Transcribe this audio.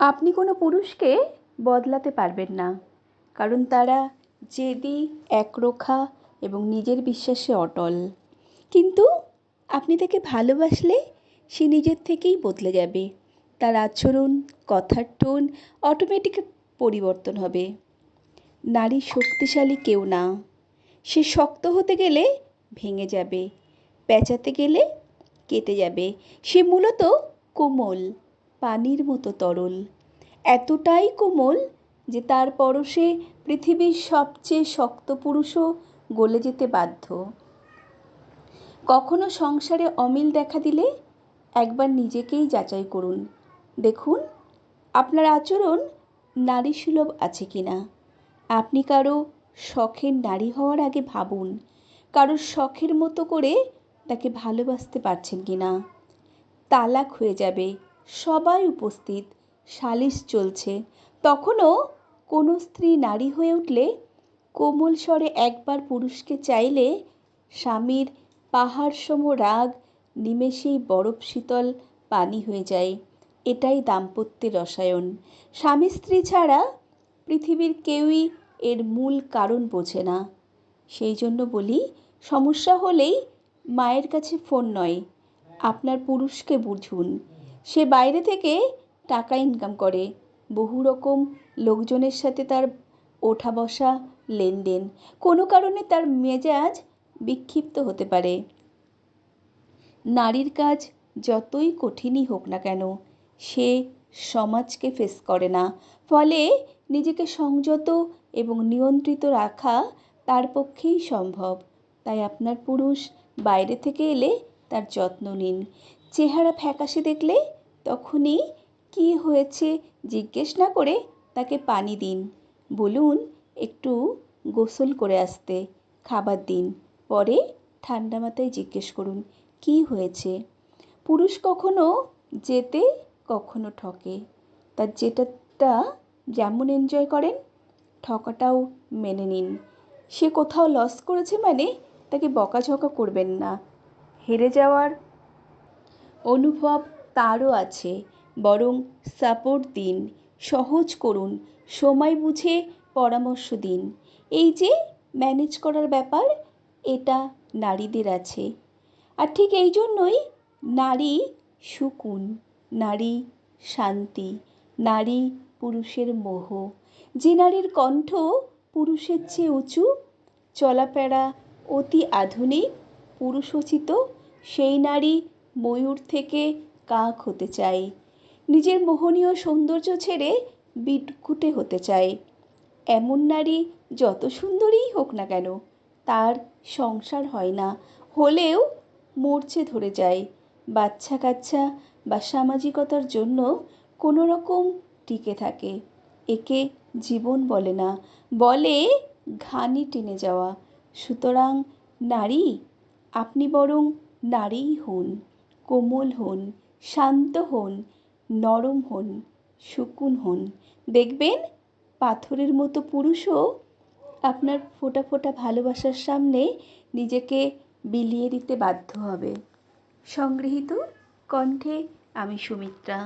আপনি কোনো পুরুষকে বদলাতে পারবেন না, কারণ তারা জেদি, একরোখা এবং নিজের বিশ্বাসে অটল। কিন্তু আপনি তাকে ভালোবাসলে সে নিজের থেকেই বদলে যাবে। তার আচরণ, কথার টোন অটোমেটিক পরিবর্তন হবে। নারী শক্তিশালী কেউ না। সে শক্ত হতে গেলে ভেঙে যাবে, পেঁচাতে গেলে কেটে যাবে। সে মূলত কোমল। পানির মতো তরল। এতটাই কোমল যে তার পরশে পৃথিবীর সবচেয়ে শক্ত পুরুষও গলে যেতে বাধ্য। কখনো সংসারে অমিল দেখা দিলে একবার নিজেকেই যাচাই করুন। দেখুন, আপনার আচরণ নারী সুলভ আছে কি না আপনি কারও শখের নারী হওয়ার আগে ভাবুন কারোর শখের মতো করে তাকে ভালোবাসতে পারছেন কি না তালাক হয়ে যাবে সবাই উপস্থিত। সালিশ চলছে। তখনও কোনো স্ত্রী নারী হয়ে উঠলে কোমল স্বরে একবার পুরুষকে চাইলে স্বামীর পাহাড়সম রাগ নিমেষেই বরফ শীতল পানি হয়ে যায়। এটাই দাম্পত্যের রসায়ন। স্বামী স্ত্রী ছাড়া পৃথিবীর কেউই এর মূল কারণ বোঝে না। সেই জন্য বলি, সমস্যা হলেই মায়ের কাছে ফোন নয়। আপনার পুরুষকে বুঝুন। সে বাইরে থেকে টাকা ইনকাম করে। বহু রকম লোকজনের সাথে তার ওঠা বসা লেনদেন। কোনো কারণে তার মেজাজ বিক্ষিপ্ত হতে পারে। নারীর কাজ যতই কঠিনই হোক না কেন, সে সমাজকে ফেস করে না। ফলে নিজেকে সংযত এবং নিয়ন্ত্রিত রাখা তার পক্ষেই সম্ভব। তাই আপনার পুরুষ বাইরে থেকে এলে তার যত্ন নিন। চেহারা ফ্যাকাশে দেখলে তখনই কী হয়েছে জিজ্ঞেস না করে তাকে পানি দিন। বলুন, একটু গোসল করে আসতে, খাবার দিন। পরে ঠান্ডা মাথায় জিজ্ঞেস করুন, কী হয়েছে? পুরুষ কখনো যেতে, কখনো ঠকে। তার যেটাটা যেমন এনজয় করেন, ঠকাটাও মেনে নিন। সে কোথাও লস করেছে মানে তাকে বকাঝকা করবেন না। হেরে যাওয়ার অনুভব তারও আছে। বরং সাপোর্ট দিন, সহজ করুন, সময় বুঝে পরামর্শ দিন। এই যে, ম্যানেজ করার ব্যাপার, এটা নারীদের আছে। আর ঠিক এই জন্যই নারী সুকুন, নারী শান্তি, নারী পুরুষের মোহ। যে নারীর কণ্ঠ পুরুষের চেয়ে উঁচু, চলাফেরা অতি আধুনিক, পুরুষোচিত, সেই নারী ময়ূর থেকে কাক হতে চাই। নিজের মোহনীয় সৌন্দর্য ছেড়ে বিটকুটে হতে চায় এমন নারী যত সুন্দরীই হোক না কেন, তার সংসার হয় না। হলেও মরচে ধরে যায়। বাচ্চা কাচ্চা বা সামাজিকতার জন্য কোনো রকম টিকে থাকে। একে জীবন বলে না, বলে ঘানি টেনে যাওয়া। সুতরাং নারী, আপনি বরং নারীই হন, কোমল হন। শান্ত হন, নরম হন সুকুন হন। দেখবেন পাথরের মতো পুরুষও আপনার ফোটা ফোটা ভালোবাসার সামনে নিজেকে বিলিয়ে দিতে বাধ্য হবে। সংগৃহীত কণ্ঠে আমি সুমিত্রা।